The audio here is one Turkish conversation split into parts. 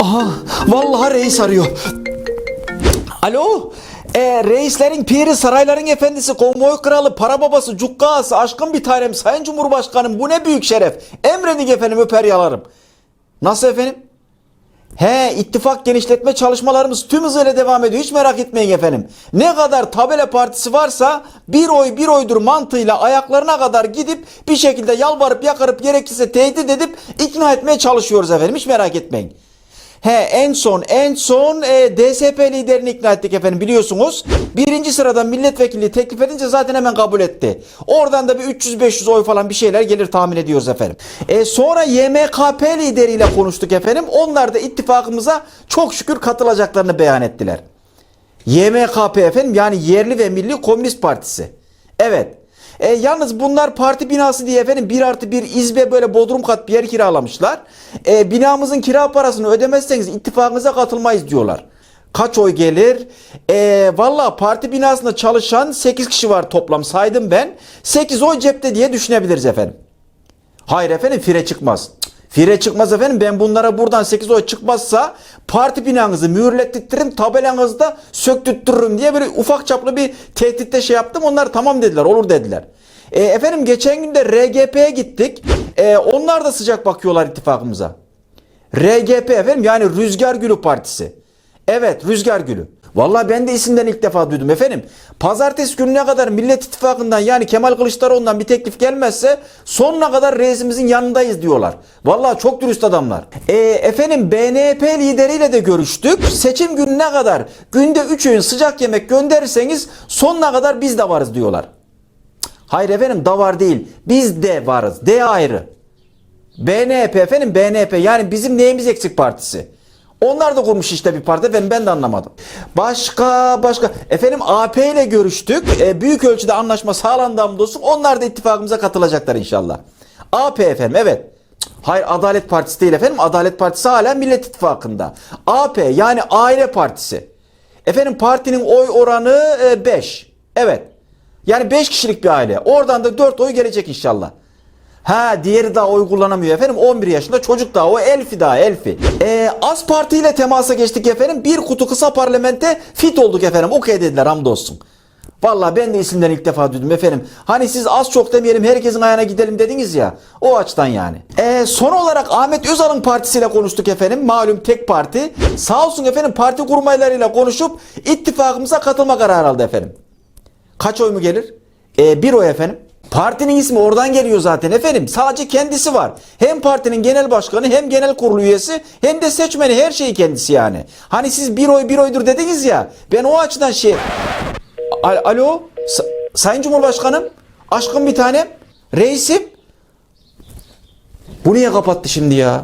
Aha vallahi reis arıyor. Alo. E, reislerin piri, sarayların efendisi, konvoy kralı, para babası, cukkası, aşkın bir tanem, sayın cumhurbaşkanım bu ne büyük şeref. Emredin efendim öper yalarım. Nasıl efendim? He ittifak genişletme çalışmalarımız tüm hızıyla devam ediyor. Hiç merak etmeyin efendim. Ne kadar tabela partisi varsa bir oy bir oydur mantığıyla ayaklarına kadar gidip bir şekilde yalvarıp yakarıp gerekirse tehdit edip ikna etmeye çalışıyoruz efendim. Hiç merak etmeyin. He en son en son e, DSP liderini ikna ettik efendim biliyorsunuz. Birinci sıradan milletvekili teklif edince zaten hemen kabul etti. Oradan da bir 300-500 oy falan bir şeyler gelir tahmin ediyoruz efendim. E, sonra YMKP lideriyle konuştuk efendim. Onlar da ittifakımıza çok şükür katılacaklarını beyan ettiler. YMKP efendim yani Yerli ve Milli Komünist Partisi. Evet. E, yalnız bunlar parti binası diye efendim bir artı bir izbe böyle bodrum kat bir yer kiralamışlar. E, binamızın kira parasını ödemezseniz ittifakınıza katılmayız diyorlar. Kaç oy gelir? E, Valla parti binasında çalışan 8 kişi var toplam saydım ben. 8 oy cepte diye düşünebiliriz efendim. Hayır efendim fire çıkmaz. Fire çıkmaz efendim. Ben bunlara buradan 8 oy çıkmazsa parti binanızı mühürlettittiririm, tabelanızı da söktürtürürüm diye böyle ufak çaplı bir tehditte şey yaptım. Onlar tamam dediler, olur dediler. E, efendim geçen gün de RGP'ye gittik. E, onlar da sıcak bakıyorlar ittifakımıza. RGP efendim yani Rüzgar Gülü Partisi. Evet Rüzgar Gülü. Vallahi ben de isimden ilk defa duydum efendim. Pazartesi gününe kadar Millet İttifakı'ndan yani Kemal Kılıçdaroğlu'ndan bir teklif gelmezse sonuna kadar reisimizin yanındayız diyorlar. Vallahi çok dürüst adamlar. E, efendim BNP lideriyle de görüştük. Seçim gününe kadar günde 3 öğün sıcak yemek gönderirseniz sonuna kadar biz de varız diyorlar. Hayır efendim da var değil. Biz de varız. D ayrı. BNP efendim BNP yani bizim neyimiz eksik partisi. Onlar da kurmuş işte bir parti efendim ben de anlamadım. Başka başka efendim AP ile görüştük. E, büyük ölçüde anlaşma sağlandı hamdolsun. Onlar da ittifakımıza katılacaklar inşallah. AP efendim evet. Hayır Adalet Partisi değil efendim. Adalet Partisi hala Millet İttifakı'nda. AP yani Aile Partisi. Efendim partinin oy oranı 5. Evet. Yani 5 kişilik bir aile. Oradan da 4 oy gelecek inşallah. Ha diğeri daha oy kullanamıyor efendim. 11 yaşında çocuk daha o Elfi daha Elfi. Ee, Az Parti ile temasa geçtik efendim. Bir kutu kısa parlamente fit olduk efendim. Okey dediler hamdolsun. Valla ben de isimden ilk defa duydum efendim. Hani siz az çok demeyelim herkesin ayağına gidelim dediniz ya. O açıdan yani. Ee, son olarak Ahmet Özal'ın partisiyle konuştuk efendim. Malum tek parti. Sağ olsun efendim parti kurmaylarıyla konuşup ittifakımıza katılma kararı aldı efendim. Kaç oy mu gelir? Ee, bir oy efendim. Partinin ismi oradan geliyor zaten efendim. Sadece kendisi var. Hem partinin genel başkanı hem genel kurulu üyesi hem de seçmeni her şeyi kendisi yani. Hani siz bir oy bir oydur dediniz ya. Ben o açıdan şey... Al- Alo? Sa- Sayın Cumhurbaşkanım? Aşkım bir tanem? Reisim? Bu niye kapattı şimdi ya?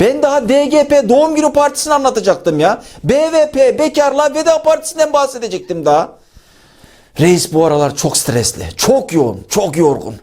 Ben daha DGP Doğum Günü Partisi'ni anlatacaktım ya. BVP Bekarlığa Veda Partisi'nden bahsedecektim daha. Reis bu aralar çok stresli, çok yoğun, çok yorgun.